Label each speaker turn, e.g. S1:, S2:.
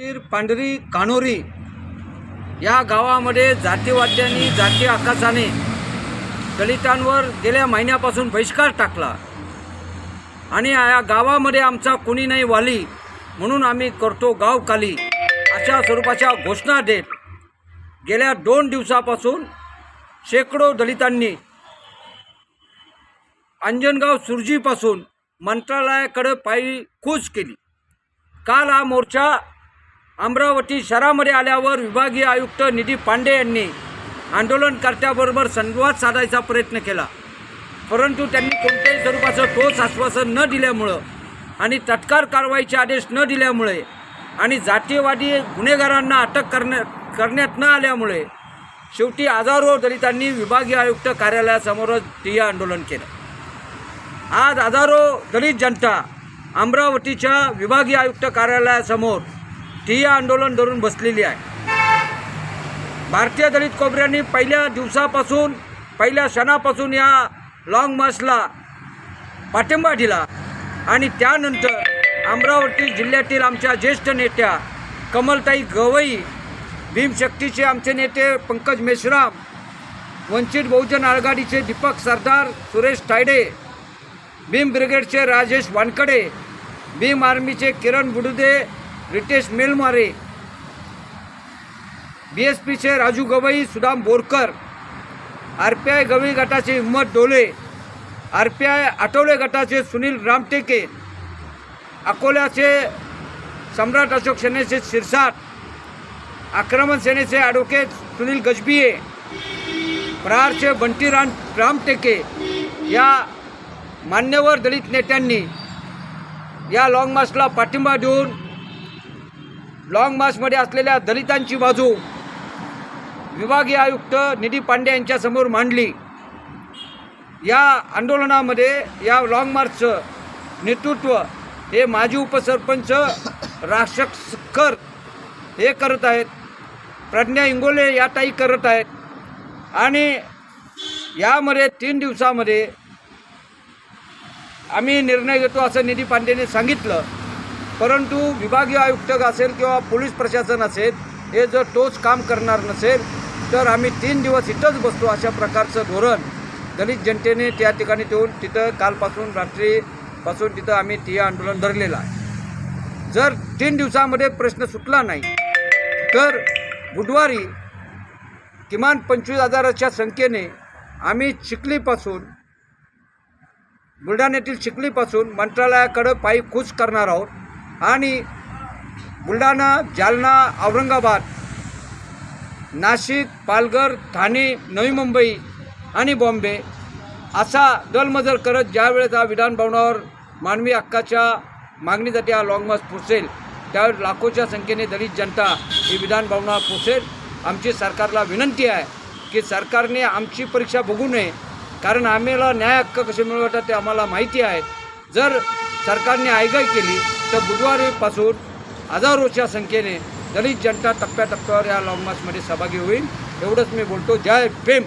S1: पांढरी कानोरी या गावामध्ये जातीवाद्यांनी जाती आकाशाने दलितांवर गेल्या महिन्यापासून बहिष्कार टाकला. आणि या गावामध्ये आमचा कोणी नाही वाली म्हणून आम्ही करतो गावखाली अशा स्वरूपाच्या घोषणा देत गेल्या दोन दिवसापासून शेकडो दलितांनी अंजनगाव सुरजीपासून मंत्रालयाकडे पायी कूच केली. काल हा मोर्चा अमरावती शहरामध्ये आल्यावर विभागीय आयुक्त निधी पांडे यांनी आंदोलनकर्त्याबरोबर संवाद साधायचा प्रयत्न केला. परंतु त्यांनी कोणत्याही स्वरूपाचं ठोस आश्वासन न दिल्यामुळं आणि तत्काळ कारवाईचे आदेश न दिल्यामुळे आणि जातीयवादी गुन्हेगारांना अटक करण्या करण्यात न आल्यामुळे शेवटी हजारो दलितांनी विभागीय आयुक्त कार्यालयासमोरच ठिय्या आंदोलन केलं. आज हजारो दलित जनता अमरावतीच्या विभागीय आयुक्त कार्यालयासमोर ती आंदोलन धरून बसलेली आहे. भारतीय दलित कोबऱ्यांनी पहिल्या दिवसापासून पहिल्या क्षणापासून या लाँग मार्चला पाठिंबा दिला आणि त्यानंतर अमरावती जिल्ह्यातील आमच्या ज्येष्ठ नेत्या कमलताई गवई भीमशक्तीचे आमचे नेते पंकज मेश्राम वंचित बहुजन आघाडीचे दीपक सरदार सुरेश तायडे भीम ब्रिगेडचे राजेश वानकडे भीम आर्मीचे किरण बुडुदे रितेश मेलमारे बी एस पीचे Raju Gawai Sudam Borkar R P I Gawai गटाचे हिम्मत डोले आर पी आय आठवले गटाचे सुनील रामटेके अकोल्याचे सम्राट अशोक सेनेचे शिरसाट आक्रमण सेनेचे ॲडव्होकेट सुनील गजबिये प्रहारचे बंटी राम रामटेके या मान्यवर दलित नेत्यांनी या लाँग मार्चला पाठिंबा देऊन लाँग मार्चमध्ये असलेल्या दलितांची बाजू विभागीय आयुक्त निधी पांडे यांच्यासमोर मांडली. या आंदोलनामध्ये या लाँग मार्चचं नेतृत्व हे माजी उपसरपंच राक्षसकर हे करत आहेत. प्रज्ञा इंगोले या ताई करत आहेत. आणि यामध्ये तीन दिवसामध्ये आम्ही निर्णय घेतो असं निधी पांडेने सांगितलं. परंतु विभागीय आयुक्त असेल किंवा पोलीस प्रशासन असेल हे जर तोच काम करणार नसेल तर आम्ही तीन दिवस इथंच बसतो अशा प्रकारचं धोरण. दलित जनतेने त्या ठिकाणी ठेवून तिथं कालपासून रात्रीपासून तिथं आम्ही ती आंदोलन धरलेलं आहे. जर तीन दिवसामध्ये प्रश्न सुटला नाही तर बुधवारी किमान पंचवीस हजाराच्या संख्येने आम्ही चिखलीपासून बुलढाण्यातील चिखलीपासून मंत्रालयाकडं पायी कूच करणार आहोत. आणि बुलढाणा जालना औरंगाबाद नाशिक पालघर ठाणे नवी मुंबई आणि बॉम्बे असा दलमजल करत ज्यावेळेस हा विधानभवनावर मानवी हक्काच्या मागणीसाठी हा लाँग मार्च पोचेल त्यावेळेस लाखोच्या संख्येने दलित जनता ही विधानभवनावर पोचेल आमची सरकारला विनंती आहे की सरकारने आमची परीक्षा बघू नये कारण आम्हाला न्याय हक्क कसे मिळवतात ते आम्हाला माहिती आहे. जर सरकारने आयगाय केली तर बुधवारीपासून हजारोच्या संख्येने दलित जनता टप्प्याटप्प्यावर या लाँग मार्चमध्ये सहभागी होईल. एवढंच मी बोलतो. जय भीम.